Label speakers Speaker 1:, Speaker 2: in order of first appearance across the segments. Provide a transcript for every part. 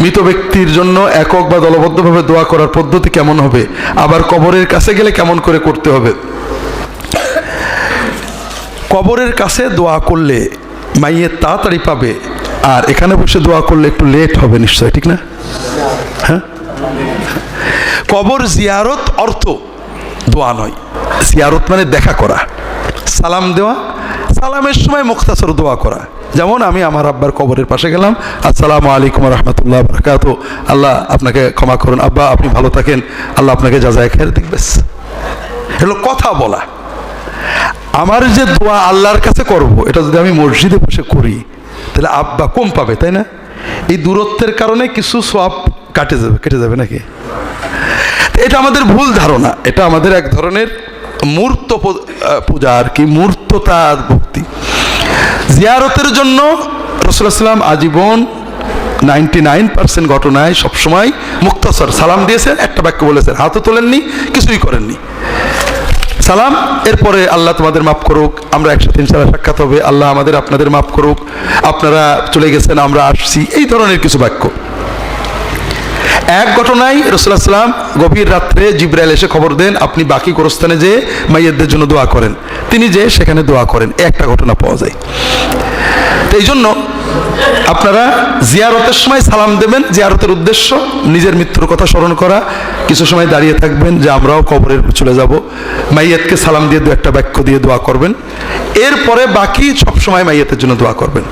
Speaker 1: মৃত ব্যক্তির জন্য একক বা দলবদ্ধভাবে দোয়া করার পদ্ধতি কেমন হবে? আবার কবরের কাছে গেলে কেমন করে করতে হবে? কবরের কাছে দোয়া করলে মাইয়ে তাড়াতাড়ি পাবে, আর এখানে বসে দোয়া করলে একটু লেট হবে নিশ্চয়, ঠিক না? হ্যাঁ? কবর জিয়ারত অর্থ দোয়া নয়। জিয়ারত মানে দেখা করা, সালাম দেওয়া, সালামের সময় মুক্তাসর দোয়া করা। যেমন আমি আমার আব্বার কবরের পাশে গেলাম। আসসালামু আলাইকুম রহমতুল্লাহ বরকাত আল্লাহ আপনাকে ক্ষমা করুন। আব্বা, আপনি ভালো থাকেন। আল্লাহ আপনাকে যা যায় খেয়ে দেখবেস এগুলো কথা বলা। আমার যে দোয়া আল্লাহর কাছে করব, এটা যদি আমি মসজিদে বসে করি, তাহলে আব্বা কম পাবে, তাই না? এই দূরত্বের কারণে কিছু সব কাটে যাবে, কেটে যাবে নাকি? এটা আমাদের ভুল ধারণা। এটা আমাদের এক ধরনের মূর্ত পূজা আর কি, মূর্ততার ভক্তি জিয়ারতের জন্য রসুলাম আজীবন নাইনটি নাইন পার্সেন্ট ঘটনায় সবসময় মুক্তসর সালাম দিয়েছেন, একটা বাক্য বলেছেন, হাতও তোলেননি, কিছুই করেননি। সালাম, এরপরে আল্লাহ তোমাদের মাফ করুক, আমরা একসাথে ইনশাল্লাহ সাক্ষাৎ হবে, আল্লাহ আমাদের আপনাদের মাফ করুক, আপনারা চলে গেছেন, আমরা আসছি, এই ধরনের কিছু বাক্য। এক ঘটনায় রসুল্লাহ সাল্লাম গভীর রাত্রে জিব্রাইল এসে খবর দেন, আপনি বাকি গোরস্থানে যে মাইয়েদের জন্য দোয়া করেন। তিনি যে সেখানে দোয়া করেন একটা ঘটনা পাওয়া যায়। তো এই জন্য আপনারা জিয়ারতের সময় সালাম দেবেন। জিয়ারতের উদ্দেশ্য, নিজের মৃত্যুর কথা স্মরণ করা। কিছু সময় দাঁড়িয়ে থাকবেন যে আমরাও কবরের চলে যাব। মাইয়াতকে সালাম দিয়ে দু একটা বাক্য দিয়ে দোয়া করবেন। এরপরে বাকি সব সময় মাইয়াতের জন্য দোয়া করবেন।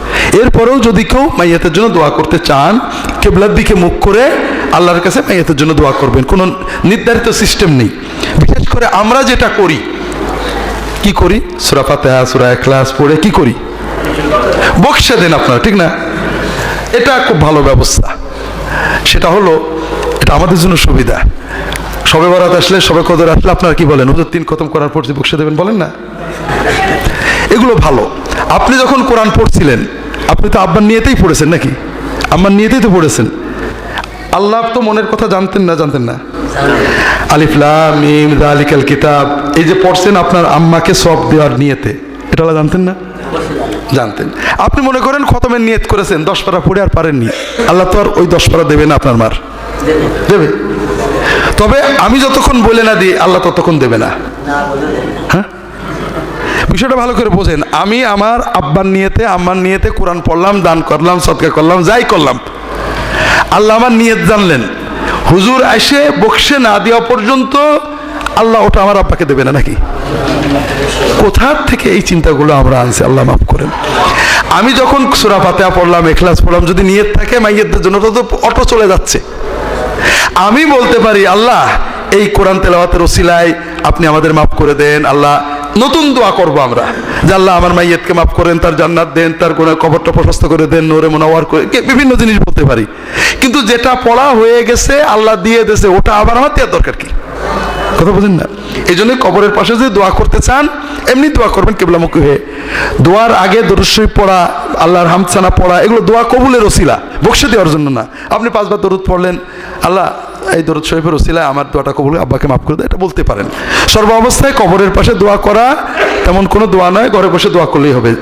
Speaker 1: এরপরেও যদি কেউ মাইয়াতের জন্য দোয়া করতে চান, কেবলার দিকে মুখ করে আল্লাহর কাছে মাইয়াতের জন্য দোয়া করবেন। কোনো নির্ধারিত সিস্টেম নেই। বিশেষ করে আমরা যেটা করি কি করি? সুরা ফাতেহা, সুরা ক্লাস পড়ে কি করি? বক্সে দেন আপনারা, ঠিক না? এটা খুব ভালো ব্যবস্থা। সেটা হলো, এটা আমাদের জন্য সুবিধা। সবে বরাত আসলে, সবে কদর আসলে আপনারা কি বলেন? হুজুর, তিন খতম করার পর বক্সে দেবেন বলেন না? এগুলো ভালো। আপনি যখন কোরআন পড়ছিলেন, আপনি তো আব্বার নিয়েতেই পড়েছেন নাকি? আম্মার নিয়েতেই তো পড়েছেন। আল্লাহ তো মনের কথা জানতেন না জানতেন না। আলিফলা মিম দালিকাল কিতাব। এই যে পড়ছেন আপনার আম্মাকে সব দেওয়ার নিয়েতে, এটা জানতেন না? জানতেন। আপনি মনে করেন খতমের নিয়ত করেছেন, দশ পারা পড়ে আর পারেননি। আল্লাহ তো আর ওই দশ পারা দেবে না আপনার মার। দেবে? তবে আমি যতক্ষণ বলে না দিই, আল্লাহ ততক্ষণ দেবে না। হ্যাঁ? বিষয়টা ভালো করে বোঝেন। আমি আমার আব্বার নিয়েতে, আম্মার নিয়েতে কোরআন পড়লাম, দান করলাম সৎকার করলাম, যাই করলাম। আল্লাহ আমার নিয়ত জানলেন। হুজুর এসে বক্সে না দেওয়া পর্যন্ত আল্লাহ ওটা আমার আব্বাকে দেবে না নাকি? কোথার থেকে এই চিন্তাগুলো আমরা আনছি? আল্লাহ মাফ করেন। আমি যখন সুরা ফাতেহা পড়লাম, এখলাস পড়লাম, যদি নিয়ত থাকে মাইয়েদের জন্য তো অটো চলে যাচ্ছে। আমি বলতে পারি, আল্লাহ, এই কোরআন তেলাওয়াতের ওসিলায় আপনি আমাদের মাফ করে দেন, আল্লাহ নতুন দোয়া করব আমরা। আল্লাহ আমার মাইয়েতকে মাফ করেন, তার জান্নাত দেন, তার কোনো কবরটা প্রশস্ত করে দেন, নোরে মোনাওয়ার করে বিভিন্ন জিনিস বলতে পারি। কিন্তু যেটা পড়া হয়ে গেছে, আল্লাহ দিয়ে দিয়েছে, ওটা আবার আমার দেওয়ার দরকার কি? কথা বুঝেন না? এই জন্য কবরের পাশে যদি দোয়া করতে চান, এমনি দোয়া করবেন কেবলামুখী হয়ে। দোয়ার আগে দরুশ্বই পড়া, আল্লাহর হামসানা পড়া, এগুলো দোয়া কবুলের ওসিলা, বক্সে দেওয়ার জন্য না। আপনি পাঁচবার দরুদ পড়লেন, আল্লাহ এই দরদ শরীফের ওসিলায় আমার দোয়াটা কবুল আব্বাকে মাফ করে দেয়, এটা বলতে পারেন। সর্ব অবস্থায় কবরের পাশে দোয়া করা তেমন কোনো দোয়া নয় ঘরে বসে দোয়া করলেই হবে।